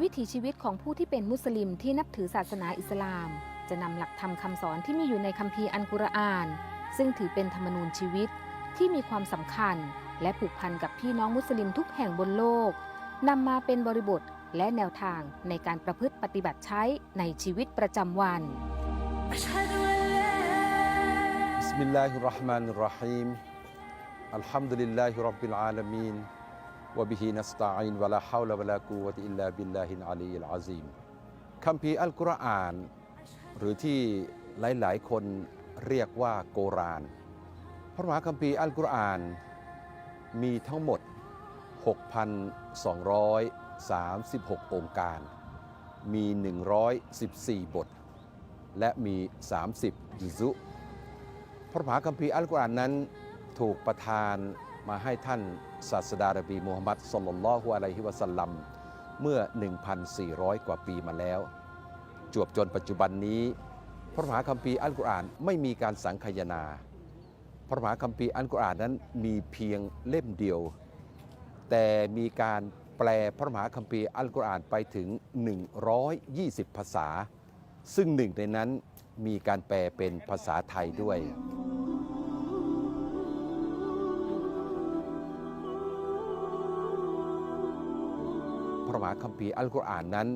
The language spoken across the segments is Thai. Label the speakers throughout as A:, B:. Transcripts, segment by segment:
A: วิถีชีวิตของผู้ที่เป็นมุสลิมที่นับถือศาสนาอิสลาม จะนำหลักธรรมคำสอนที่มีอยู่ในคัมภีร์อันกุรอาน ซึ่งถือเป็นธรรมนูญชีวิตที่มีความสำคัญ และผูกพันกับพี่น้องมุสลิมทุกแห่งบนโลกนำมาเป็นบริบทและแนวทางในการประพฤติปฏิบัติใช้ในชีวิตประจำวัน
B: أشهد أن لا
C: بسم الله الرحمن الرحيم الحمد لله رب العالمين وبه نستعين ولا حول ولا قوة إلا بالله العلي العظيم คัมภีร์อัลกุรอาน หรือที่หลาย ๆ คนเรียกว่าโกราน พระมหาคัมภีร์อัลกุรอานมีทั้งหมด 6,236 องค์การ มี 114 บท และมี 30ยุซุ พระมหาคัมภีร์อัลกุรอานนั้นถูกประทาน มาให้ท่านศาสดารบีมูฮัมมัดสลลัลลอฮุอะลัยฮิวะสัลลัมเมื่อ 1,400 กว่าปีมาแล้ว จวบจนปัจจุบันนี้ พระมหาคัมภีร์อัลกุรอานไม่มีการสังคายนา พระมหาคัมภีร์อัลกุรอานนั้นมีเพียงเล่มเดียว แต่มีการแปลพระมหาคัมภีร์อัลกุรอานไปถึง 120 ภาษา ซึ่งหนึ่งในนั้นมีการแปลเป็นภาษาไทยด้วย พระมหาคัมภีร์อัลกุรอานนั้น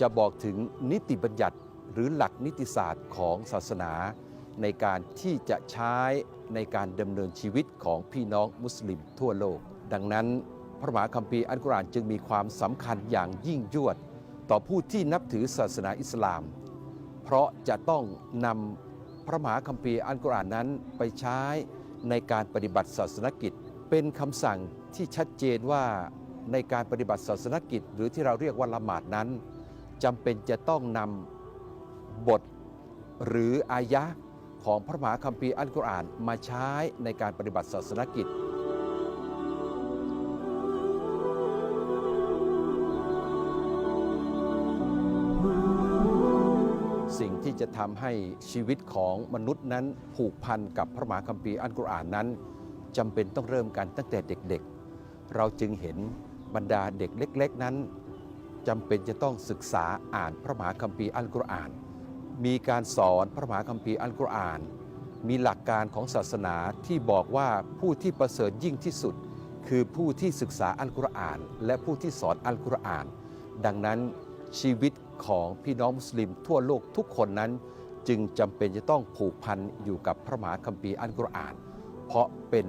C: จะบอกถึงนิติบัญญัติหรือหลักนิติศาสตร์ของศาสนา ในการที่จะใช้ในการดำเนินชีวิตของพี่น้องมุสลิมทั่วโลก ดังนั้นพระมหาคัมภีร์อัลกุรอานจึงมีความสำคัญอย่างยิ่งยวด ต่อผู้ที่นับถือศาสนาอิสลาม เพราะจะต้องนำพระมหาคัมภีร์อัลกุรอานนั้นไปใช้ในการปฏิบัติศาสนกิจ เป็นคำสั่งที่ชัดเจนว่า ในการปฏิบัติศาสนกิจ หรือที่เราเรียกว่าละหมาดนั้นจำเป็นจะต้องนำบทหรืออายะของพระมหาคัมภีร์อัลกุรอานมาใช้ในการปฏิบัติศาสนกิจ สิ่งที่จะทำให้ชีวิตของมนุษย์นั้นผูกพันกับพระมหาคัมภีร์อัลกุรอานนั้นจำเป็นต้องเริ่มกันตั้งแต่เด็กๆ เราจึงเห็น บรรดาเด็กเล็ก ๆ นั้นจำเป็นจะต้องศึกษาอ่านพระมหาคัมภีร์อัลกุรอาน มีการสอนพระมหาคัมภีร์อัลกุรอาน มีหลักการของศาสนาที่บอกว่าผู้ที่ประเสริฐยิ่งที่สุด คือผู้ที่ศึกษาอัลกุรอาน และผู้ที่สอนอัลกุรอาน ดังนั้นชีวิตของพี่น้องมุสลิมทั่วโลกทุกคนนั้น จึงจำเป็นจะต้องผูกพันอยู่กับพระมหาคัมภีร์อัลกุรอาน เพราะเป็น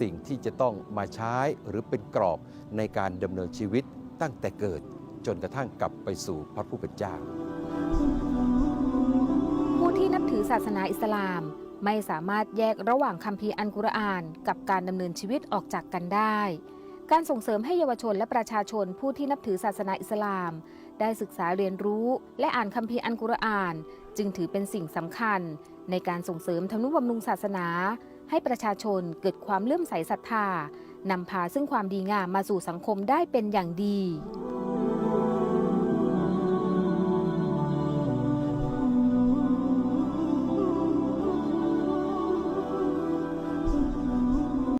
C: สิ่งที่จะต้องมาใช้หรือเป็นกรอบในการดำเนินชีวิตตั้งแต่เกิดจนกระทั่งกลับไปสู่พระผู้เป็นเจ้า
A: ผู้ที่นับถือศาสนาอิสลามไม่สามารถแยกระหว่างคัมภีร์อันกุรอานกับการดำเนินชีวิตออกจากกันได้ การส่งเสริมให้เยาวชนและประชาชนผู้ที่นับถือศาสนาอิสลาม ได้ศึกษาเรียนรู้ และอ่านคัมภีร์อันกุรอาน จึงถือเป็นสิ่งสำคัญ ในการส่งเสริมทำนุบำรุงศาสนา ให้ประชาชนเกิดความเลื่อมใสศรัทธานำพาซึ่งความดีงามมาสู่สังคมได้เป็นอย่างดี